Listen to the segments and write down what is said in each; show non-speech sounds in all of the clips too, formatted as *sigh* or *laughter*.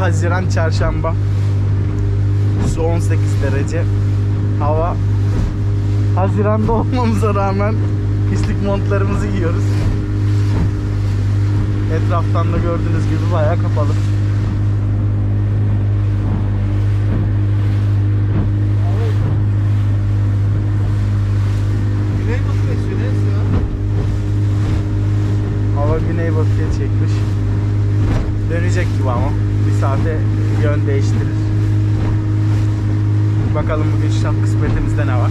Haziran Çarşamba. Su 18 derece. Hava Haziran'da olmamıza rağmen pislik montlarımızı giyiyoruz. Etraftan da gördüğünüz gibi bayağı kapalı. Güneybatıya çekmiş. Dönecek gibi ama. Bir saate yön değiştirir. Bakalım bugün şap kısmetimizde ne var.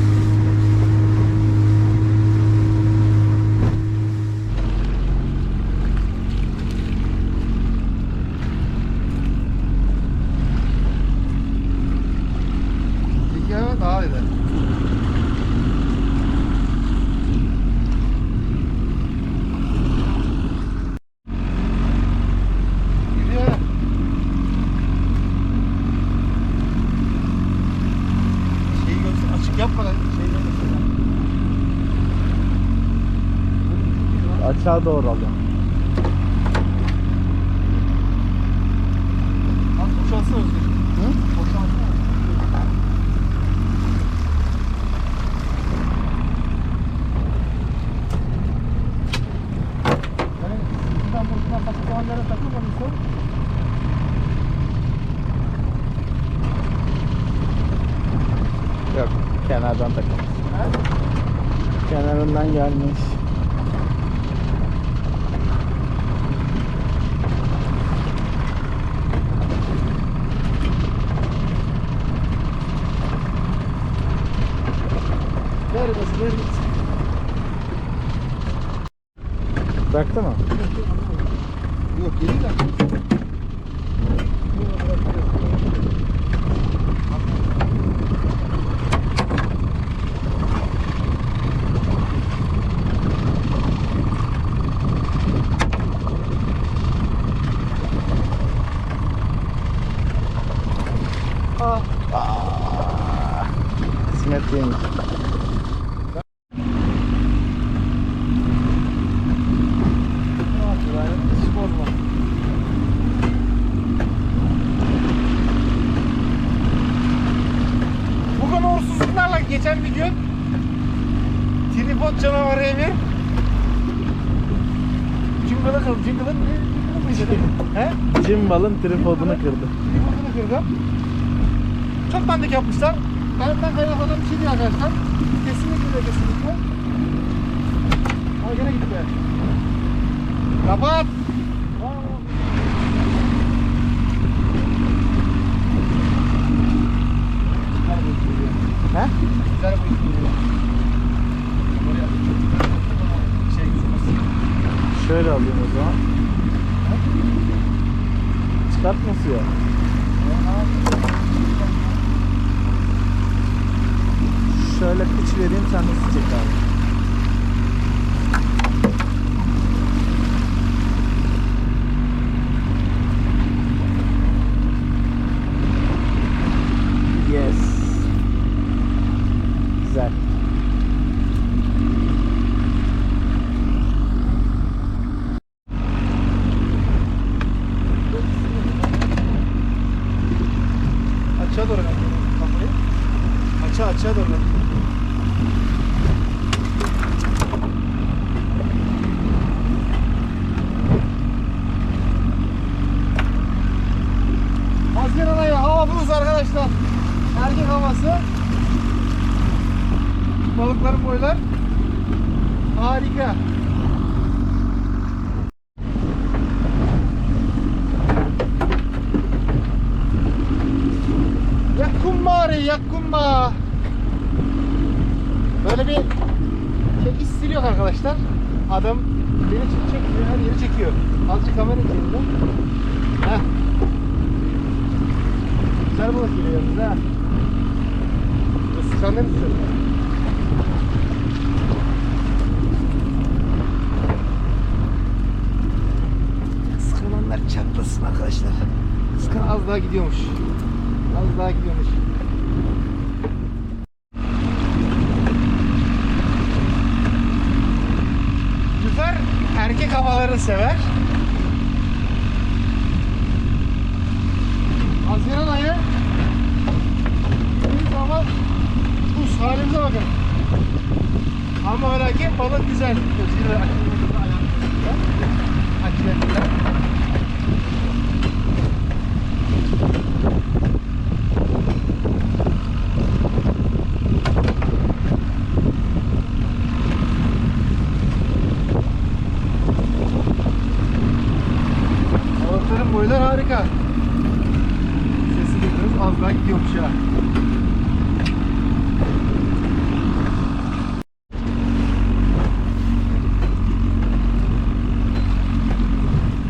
Daha iyi. Gidiyor. Şeyi göster, açık yapma lan. Şeyi göster. Açığa doğru alıyorum. Az boşalsana Özgür. Hı? Takılmadıysa Yok. Kenardan takılmış. Kenarından gelmiş. ver basın ver gitsin. Bıraktı mı? Yok yedi de. Aa. Aa. Kısmetliymiş. Hiç tripod canavarı Emir Cimbalı kırdı. Cimbalı mıydı? He? Cimbal'ın tripodunu kırdı. Tripodunu kırdı. Çok dandik yapmışlar. Benden kaynaklanan bir şey değil arkadaşlar. Kesinlikle ve kesinlikle. Ama gene gitti. Kapat. He? Güzel bu iş geliyor. Şey gitmesin. Şöyle alayım o zaman. Çıkartması ya. Şöyle kıç vereyim sen hızlı çek abi. Yes. Güzel. Açığa doğru ver kafayı. Açığa açığa doğru ver. Haziran ayı hava buz arkadaşlar. Erkek havası. Balıkların boylar. Harika. Yakın ba. Böyle bir şey istiliyor arkadaşlar. Adam beni çek çekiyor, her yeri çekiyor. Azıcık kamera içerisinde. Heh. Güzel balık geliyor yalnız ha. Iskanlar istiyorum. Iskananlar çatlasın arkadaşlar. Iskan az daha gidiyormuş. Az daha gidiyormuş. Lüfer erkek havaları sever. Haziran ayı. Biz ama buz halimize bakın. Ama ve lakin balık güzel. Gözüyle açılımında ayağımızda. Açılımında. Balıkların boyları harika. Sesi duyuyoruz. Az daha gidiyormuş ya.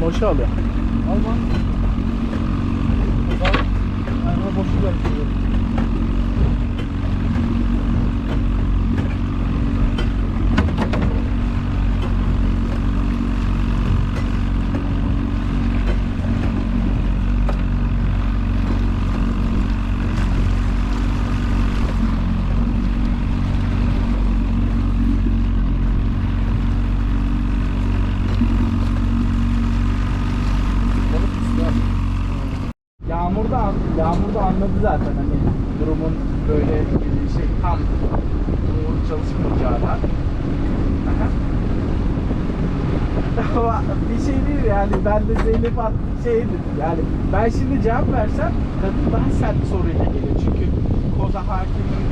Boşa alıyor. Al lan. O zaman araba boşu bırakıyor. Zaten hani durumun böyle bir şey tam doğru çalışmayacağını. Aha. *laughs* Ama bir şey değil yani ben de Zeynep at şey dedim yani ben şimdi cevap versem kadın daha sert soruyla gelir çünkü koza hakimin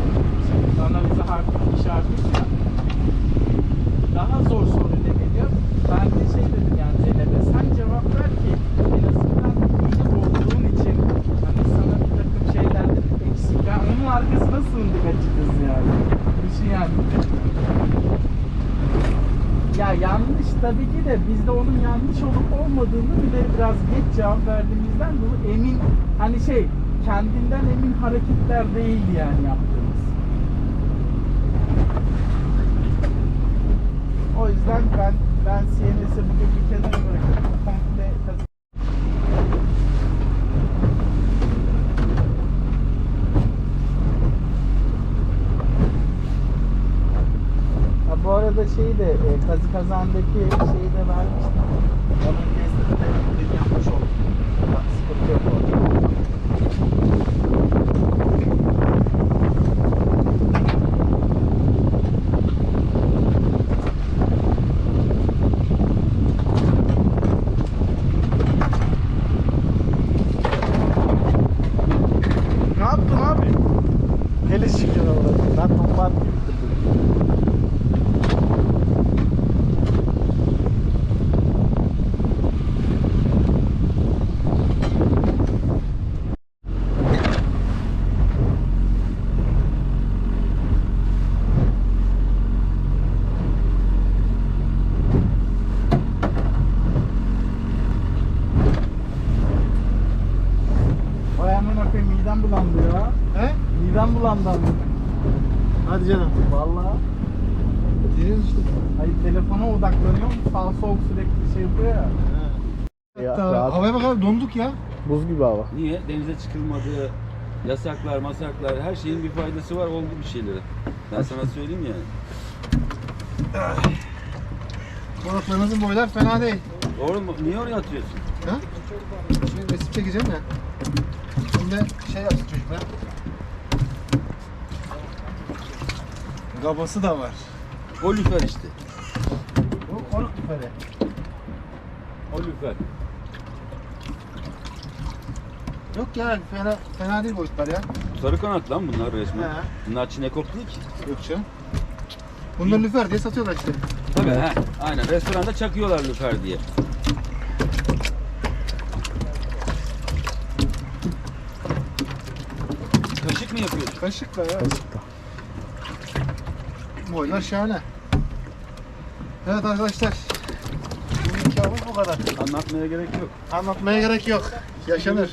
şey, analize hakimin işareti ya daha zor soruyla geliyor. Ben de şey dedim yani Zeynep'e sen cevap ver ki en azından çocuk olduğun için hani sana bir takım şeylerde eksik. Ben onun arkasına sığındık açıkçası yani. Düşün yani. Ya yanlış tabii ki de biz de onun yanlış olup olmadığını bile biraz geç cevap verdiğimizden dolayı emin hani şey kendinden emin hareketler değildi yani yaptığımız. O yüzden ben ben CNS'i bugün bir kenara bırakıp komple kazı- Ha, bu arada şeyi de e, kazı kazandaki şeyi de vermiştim. Onun testini de bugün yapmış oldum. Bak, Sıkıntı yok orada. Ne Sağ sol sürekli şey yapıyor ya. Ya, Hatta rahat. havaya bakalım donduk ya. Buz gibi hava. Niye? Denize çıkılmadığı, yasaklar, masaklar, her şeyin bir faydası var oldu bir şeylere. Ben sana söyleyeyim yani. *sighs* Balıklarınızın boylar fena değil. Doğru mu? Niye oraya atıyorsun? Ha? Şimdi resim çekeceğim ya. Şimdi şey yapsın çocuklar. Gabası da var. O lüfer işte. Bu konuk tüfeği. O lüfer. Yok ya fena, fena değil boyutlar ya. Sarı kanat lan bunlar resmen. He. Bunlar çinekop değil ki. Yok canım. Bunları lüfer diye satıyorlar işte. Tabii he. Aynen. Restoranda çakıyorlar lüfer diye. Kaşık mı yapıyorsun? Kaşıkla ya. Kaşıkta. Boylar şahane. Evet arkadaşlar. Kadar. Anlatmaya gerek yok. Anlatmaya gerek yok. Yaşanır.